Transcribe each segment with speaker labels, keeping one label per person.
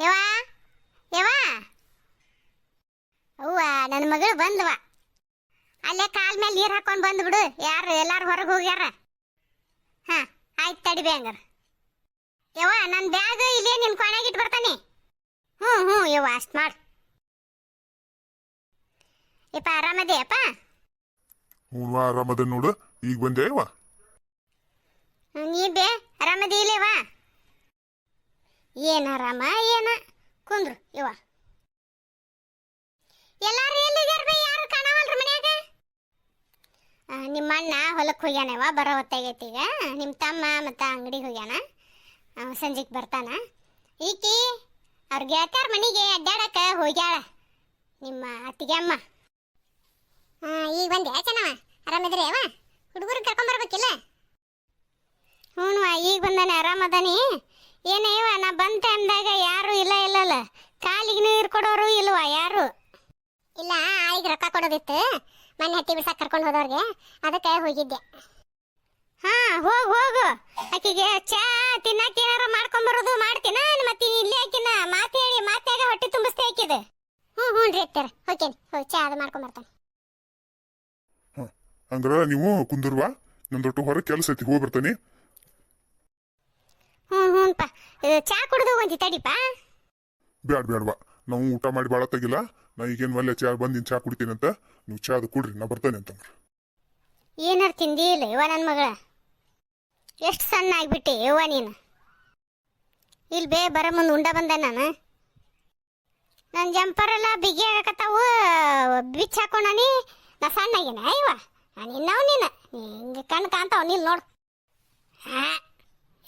Speaker 1: ಯವ್ವ? ಯವ್ವ? ಅವ್ವ ನನ್ನ ಮಗಳು ಬಂದ್ವ. ಅಲ್ಲೇ ಕಾಲ್ ಮೇಲೆ ನೀರು ಹಾಕೊಂಡು ಬಂದ್ಬಿಡು. ಯಾರು ಎಲ್ಲಾರು ಹೊರಗೆ ಹೋಗ್ಯಾರ? ಹಾ ಆಯ್ತು ತಡಿಬೆ ಹಂಗಾರ. ಯವ್ವ ನನ್ನ ಬ್ಯಾಗ್ ಇಲ್ಲೇ ನಿನ್ ಕೊನೆಗೆ ಇಟ್ಟು ಬರ್ತಾನೆ. ಹ್ಞೂ ಹ್ಞೂ ಯವ್ವ ಅಷ್ಟು ಮಾಡು. ಯಪ್ಪ ಆರಾಮದೇಯಪ್ಪ
Speaker 2: ಹ್ಞೂ ಆರಾಮದ ನೋಡು. ಈಗ ಬಂದೆ
Speaker 1: ನೀ ಬೇ ಆರಾಮದಿ ಇಲ್ಲೇವಾ ಏನ ರಾಮ, ಏನ? ಕುಂದ್ರು ಇವ ಎಲ್ಲಾರು ಎಲ್ಲಿಗ್ಯಾರ ಬೇ? ಯಾರು ಕಾಣವಲ್ರಿ ಮನ್ಯಾಗ? ನಿಮ್ಮ ಅಣ್ಣ ಹೊಲಕ್ಕೆ ಹೋಗ್ಯಾನವ, ಬರೋ ಹೊತ್ತಾಗೈತಿ ಈಗ. ನಿಮ್ಮ ತಮ್ಮ ಮತ್ತು ಅಂಗಡಿಗೆ ಹೋಗ್ಯಾನ. ಸಂಜೆಗೆ ಬರ್ತಾನ. ಈಕಿ ಅವ್ರ ಗೆಳತ್ಯಾರ ಮನೆಗೆ ಅಡ್ಡಾಡಕ್ಕೆ ಹೋಗ್ಯಾಳ. ನಿಮ್ಮ ಅತ್ತಿಗೆ ಅಮ್ಮ. ಈಗ ಬಂದೆ ಚೆನ್ನವ ಆರಾಮಿದ್ರಿ ಅವ? ಹುಡುಗರು ಕರ್ಕೊಂಬರ್ಬೇಕಿಲ್ಲ ಹ್ಞೂ ಈಗ ಬಂದಾನೆ ಆರಾಮದಾನಿ ಏನೇವ ನಾ ಬಂದ ಟೈಮ್ದಾಗ ಯಾರು ಇಲ್ಲ ಇಲ್ಲಲ್ಲ. ಕಾಲಿಗೆ ನೀರು ಕೊಡೋರು ಇಲ್ವಾ ಯಾರು? ಇಲ್ಲ ಈಗ ರೊಕ್ಕ ಕೊಡೋದಿತ್ತು. ಮನೆ ಹತ್ತಿ ಬಿಡ್ಸಕ್ಕೆ ಕರ್ಕೊಂಡು ಹೋದವ್ರಿಗೆ. ಅದಕ್ಕೆ ಹೋಗಿದ್ದೆ. ಹಾ ಹೋಗು ಹೋಗು. ಆಕಿಗೆ ಚಾ ತಿನ್ನಕ್ಕೆ ಏನಾರ ಮಾಡ್ಕೊಂಬರೋದು ಮಾಡ್ತೀನ? ಮತ್ತೆ ಇಲ್ಲೇ ಆಕಿನ? ಮಾತು ಹೇಳಿ ಮಾತ್ಯಾಗ ಹೊಟ್ಟೆ ತುಂಬಿಸ್ತೇ ಆಕಿದ? ಹ್ಞೂ ಹ್ಞೂ ರೀ ಅಕ್ತಾರ ಹೋಗ್ತೇನೆ. ಹೋಗಿ ಚಾ ಅದು ಮಾಡ್ಕೊಂಬರ್ತಾನೆ
Speaker 2: ಅಂದ್ರೆ ನೀವು ಕುಂದಿರ್ವಾ? ನಂದೊಟ್ಟು ಹೊರಗೆ ಕೆಲಸ ಐತಿ ಹೋಗಿ ಬರ್ತಾನೆ.
Speaker 1: ಚಾ ಕುಡಿದು ಒಂದಿ ತಡಿಪ.
Speaker 2: ಬೇಡ ಬ್ಯಾಡ್ವಾ. ನಾವು ಊಟ ಮಾಡಿ ಬಾಳ ತೆಗಿಲ್ಲ. ನಾ ಈಗೇನು ಒಳ್ಳೆ ಚಾ ಬಂದಿನ ಚಾ ಕುಡಿತೀನಿ ಅಂತ ನೀವು ಚಾ ಅದು ಕುಡ್ರಿ ನಾ ಬರ್ತೇನೆ ಅಂತಂದ್ರೆ.
Speaker 1: ಏನಾರು ತಿಂದಿ ಇಲ್ಲ ಇವ ನನ್ನ ಮಗಳ? ಎಷ್ಟು ಸಣ್ಣ ಆಗ್ಬಿಟ್ಟೆ ಯವ್ವ ನೀನು? ಇಲ್ಲಿ ಬೇ ಬರ ಮುಂದೆ ಉಂಡ ಬಂದೆ ನಾನು. ನನ್ನ ಜಂಪರೆಲ್ಲ ಬಿಗಿ ಆಗಕತ್ತಾವು. ಬಿಚ್ಚ ಹಾಕೊಂಡಿ ನಾ ಸಣ್ಣ ಆಗಿನ ಅಯ್ಯವ ನಾನು ಇನ್ನವ್ ನೀನು. ಹಿಂಗೆ ಕಣ್ಣು ಕಾಣ್ತಾವ ನೀನು ನೋಡು. ಹಾ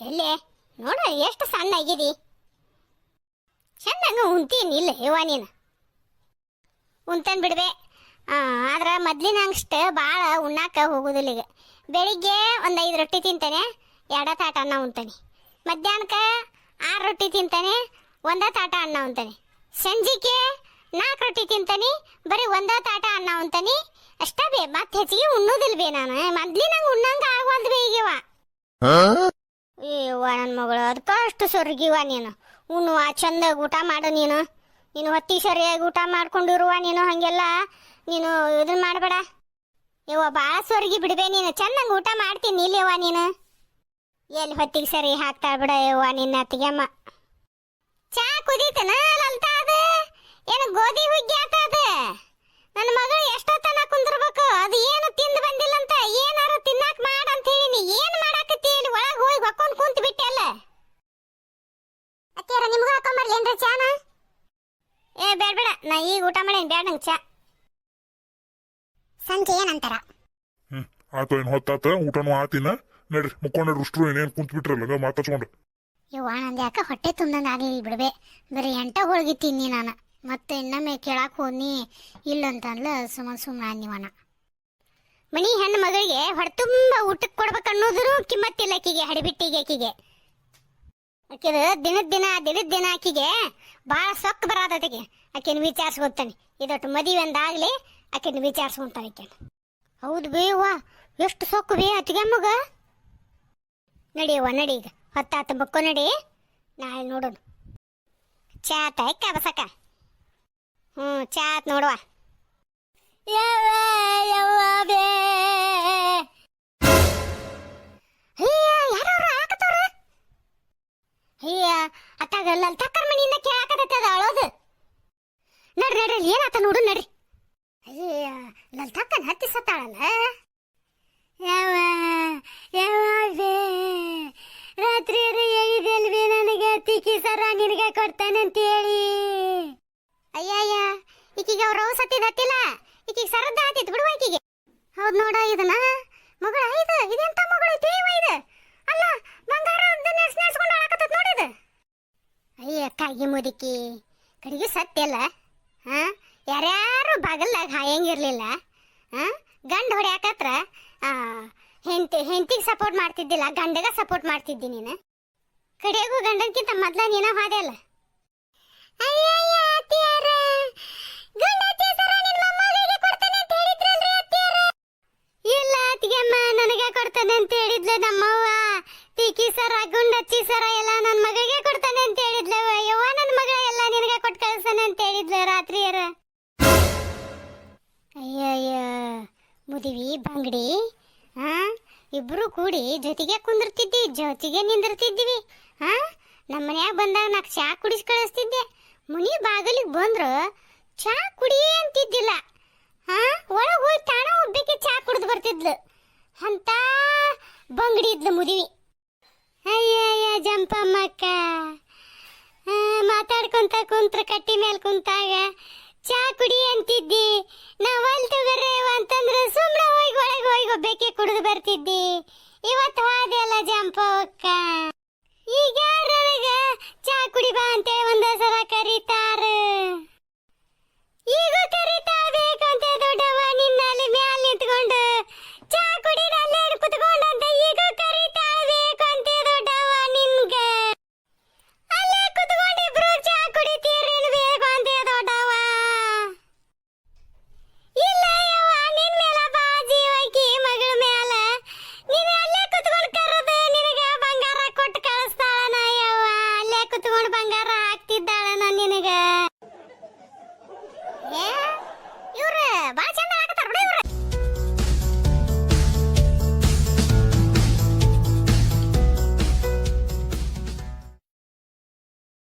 Speaker 1: ಎಲ್ಲಿ? ನೋಡು, ಎಷ್ಟು ಸಣ್ಣ ಆಗಿದಿ ಚೆನ್ನಾಗ ಉಂತೀನಿ ಇಲ್ಲ ಇವ ನೀನು. ಉಂತನ್ ಬಿಡ್ಬೆ. ಆದ್ರೆ ಮೊದ್ಲಿನ ಅಷ್ಟು ಭಾಳ ಉಣ್ಣಾಕ ಹೋಗೋದಿಲ್ಲ ಈಗ. ಬೆಳಿಗ್ಗೆ ಒಂದು ಐದು ರೊಟ್ಟಿ ತಿಂತಾನೆ, ಎರಡ ತಾಟ ಅನ್ನ ಉಣ್ತಾನೆ ಮಧ್ಯಾಹ್ನಕ್ಕೆ ಆರು ರೊಟ್ಟಿ ತಿಂತಾನೆ, ಒಂದ ತಾಟ ಅನ್ನ ಉಣ್ತಾನೆ ಸಂಜಿಕೆ ನಾಲ್ಕು ರೊಟ್ಟಿ ತಿಂತಾನೆ, ಬರೀ ಒಂದ ತಾಟ ಅನ್ನ ಉಣ್ತಾನೆ ಅಷ್ಟೇ ಬೇ, ಮತ್ತೆ ಹೆಚ್ಚಿಗೆ ಉಣ್ಣೋದಿಲ್ಲ ಬೇ ನಾನು. ಮೊದ್ಲಿನಂಗೆ ಉಣ್ಣಂಗ ಆಗವಲ್ದು ಬೇ ಈಗಿವ ನನ್ನ ಮಗಳು ಅದಕ್ಕೆ ಅಷ್ಟು ಸೊರ್ಗಿವ ನೀನು. ಉಣ್ಣುವ, ಚಂದಾಗಿ ಊಟ ಮಾಡು ನೀನು. ನೀನು ಹೊತ್ತಿ ಸರಿಯಾಗಿ ಊಟ ಮಾಡ್ಕೊಂಡಿರುವ ನೀನು ಹಾಗೆಲ್ಲ ನೀನು ಇದನ್ನ ಮಾಡಬೇಡ. ಇವ ಭಾಳ ಸೊರ್ಗಿ ಬಿಡಬೇ ನೀನು. ಚೆನ್ನಾಗಿ ಊಟ ಮಾಡ್ತೀನಿ ಇಲ್ಲಿವ ನೀನು. ಎಲ್ಲಿ ಹೊತ್ತಿಗೆ ಸರಿ ಹಾಕ್ತಾಳ ಬಿಡ ಯವ್ವ ನಿನ್ನ ಅತ್ತಿಗೆಮ್ಮ ಚಾ ಕುದೀತನ ಲಲ್ತಾ ಅದ ಏನು ಗೋಧಿ ಹುಗ್ಗಿ ಅದ ನನ್ನ ಮಗಳು ಎಷ್ಟೊತ್ತನ ಕುಂದಿರ್ಬೇಕು ಅದು ಏನು ತಿಂದು ಬಂದಿಲ್ಲ ಅಂತ ಏನಾರು ತಿನ್ನಾಕ ಮಾಡ ಅಂತ ಹೇಳಿ ಏನು ಮಾಡಾಕತ್ತಿ ಇಲ್ಲಿ ಒಳಗೆ ಹೋಗಿ ಹೊಕ್ಕೊಂಡು ಕುಂತು ಬಿಟ್ಟೆ ಅಲ್ಲ ಅತ್ತಿಯರ ನಿಮ್ಗೂ ಹಾಕೊಂಬರ್ಲೇನ್ರಿ ಚಾನ ಏ ಬೇಡ ಬೇಡ ನಾ ಈಗ ಊಟ ಮಾಡಿ ಬೇಡ ನಂಗೆ ಚಾ ಸಂಜೆ ಏನಂತಾರ?
Speaker 2: ಹ್ಞೂ ಆತು ಏನು ಹೊತ್ತಾತ? ಊಟನೂ ಆತಿನ ನಡ್ರಿ ಮುಕ್ಕೊಂಡ್ರಿ ರುಷ್ಟ್ರು ಏನೇನು ಕುಂತ್ ಬಿಟ್ರಲ್ಲ ಮಾತಾಡ್ಸ್ಕೊಂಡು.
Speaker 1: ಯವ್ವ ನಂದು ಯಾಕೆ ಹೊಟ್ಟೆ ತುಂಬ್ದಂಗೆ ಆಗಲಿಲ್ಲ ಬಿಡ್ಬೆ. ಬರೀ ಎಂಟ ಹೋಳಿಗೆ ತಿನ್ನಿ ನಾನು. ಮತ್ತೆ ಇನ್ನೊಮ್ಮೆ ಕೇಳಾಕ ಹೋದ್ನಿ ಇಲ್ಲ ಅಂತಂದ್ಲ ಸುಮ್ಮನೆ ಸುಮ್ಮನೆ ಅನ್ನಿವನ ಮನಿ ಹೆಣ್ಣು ಮಗಳಿಗೆ ಹೊಟ್ಟೆ ತುಂಬ ಊಟಕ್ಕೆ ಕೊಡ್ಬೇಕು ಅನ್ನೋದ್ರು ಕಿಮ್ಮತ್ತಿಲ್ಲ ಆಕಿಗೆ ಹಡಿಬಿಟ್ಟಿಗೆ ಆಕಿಗೆ. ಆಕಿದು ದಿನದ ದಿನ ದಿನದ ದಿನ ಆಕಿಗೆ ಭಾಳ ಸೊಕ್ಕ ಬರಾದತೆಗೆ ಆಕಿನ ವಿಚಾರಿಸ್ಕೊತಾನೆ. ಇದೊಟ್ಟು ಮದುವೆ ಒಂದಾಗಲಿ ಆಕಿನ ವಿಚಾರಿಸ್ಕೊಂತಾನೆ ಆಕೆ ಹೌದು ಬೇವ ಎಷ್ಟು ಸೊಕ್ಕು ಬೇ ಆತಿಗೆ ಮಗ ನಡಿಯವ್ವ ನಡಿ ಈಗ. ಹೊತ್ತಾತ ಬಕ್ಕು ನಡಿ. ನಾಳೆ ನೋಡೋಣ. ಚಾತ ಆಯ್ಕ ಬಸಕ ಹ್ಞೂ ಚಾತ್ ನೋಡುವ. ಯವ್ವ ಯವ್ವ ಬೇ. ಅತ್ತಾಗಲ್ಲ ತಕ್ಕರ್ ಮನಿಯಿಂದ ಕೇಳಾಕತ್ತದ ಅಳೋದು ನಡ್ರಿ ನಡ್ರಿ ಏನಾತ ನೋಡು, ನಡ್ರಿ. ಅಯ್ಯ ಲಲ್ತಕ್ಕನ ಹತ್ತಿ ಸತ್ತಾಳಲ್ಲ? ಯಾವ ಯಾವಾಗೆ ರಾತ್ರಿ ಹೇಳಿದಲ್ವಿ ನನಗೆ ತಿಕ್ಕಿ ಸರ ನಿನಗೆ ಕೊಡ್ತಾನೆ ಅಂತೇಳಿ ಅಯ್ಯಯ್ಯ, ಈಕಿಗೆ ಅವ್ರ ಅವು ಸತ್ತಿದ ಹತ್ತಿಲ್ಲ. ಈಕಿಗೆ ಸರದ್ದ ಹತ್ತಿತ್ತು ಬಿಡುವ ಈಕಿಗೆ. ಹೌದು ನೋಡ, ಇದನ್ನ ಮಗಳ ಇದು ಇದೆಂತ ಮಗಳು ಕಾಗಿ ಮುದುಕಿ. ಕಡೆಗೆ ಸತ್ಯಲ್ಲ ಹಾಂ? ಯಾರ್ಯಾರು ಬಾಗಲ್ದಾಗ ಹಾಯಂಗಿರ್ಲಿಲ್ಲ? ಹಾಂ? ಗಂಡ ಹೊಡ್ಯಾಕತ್ರ? ಹೆಂಡತಿ, ಹೆಂಡತಿಗೆ ಸಪೋರ್ಟ್ ಮಾಡ್ತಿದ್ದಿಲ್ಲ, ಗಂಡಗ ಸಪೋರ್ಟ್ ಮಾಡ್ತಿದ್ದಿ ನೀನು? ಕಡೆಗೂ ಗಂಡನ್ಕಿಂತ ಮೊದ್ಲ ನೀನ ಹಾದೆ ಅಲ್ಲ? ಮುದಿವಿ ಬಂಗಡಿ. ಹಾ ಇಬ್ರು ಕೂಡಿ ಜೊತೆಗೆ ಕುಂದಿರ್ತಿದ್ವಿ, ಜೊತೆಗೆ ನಿಂದಿರ್ತಿದ್ವಿ. ಹಾ ನಮ್ಮ ಮನ್ಯಾಗ ಬಂದಾಗ ನಾಕ್ ಚಾ ಕುಡಿಸಿ ಕಳಿಸ್ತಿದ್ದೆ. ಮುನಿ ಬಾಗಿಲಿಗೆ ಬಂದ್ರು, ಚಾ ಕುಡಿ ಅಂತಿದ್ದಿಲ್ಲ. ಹಾ ಒಳಗೆ ಹೋಗಿ ತಾಣ ಒಬ್ಬಕ್ಕೆ ಚಾ ಕುಡಿದು ಬರ್ತಿದ್ಲು. ಅಂತ ಬಂಗಡಿ ಇದ್ಲು ಮುದಿವಿ. ಅಯ್ಯ ಅಯ್ಯ ಜಂಪಮ್ಮಕ್ಕ ಮಾತಾಡ್ಕೊಂತ ಕುಂತ್ರ, ಕಟ್ಟಿ ಮೇಲೆ ಕುಂತಾಗ. ಚಾ ಕುಡಿ ಅಂತಿದ್ದಿ. ನಾವಲ್ ತಗರೆ ಅಂತಂದ್ರೆ ಸುಮ್ಮನೆ ಹೋಗಿ ಒಳಗೆ ಹೋಗಿ ಒಬ್ಬಕ್ಕೆ ಕುಡಿದು ಬರ್ತಿದ್ದಿ. ಇವತ್ತು ಹಾದೆ ಅಲ್ಲ ಜಂಪಕ್ಕ ಈಗ ಯಾರ್ ನನಗ ಚಾ ಕುಡಿ ಬಾ ಅಂತೇಳಿ ಒಂದ ಸಲ ಕರೀತಾರ? ಈಗ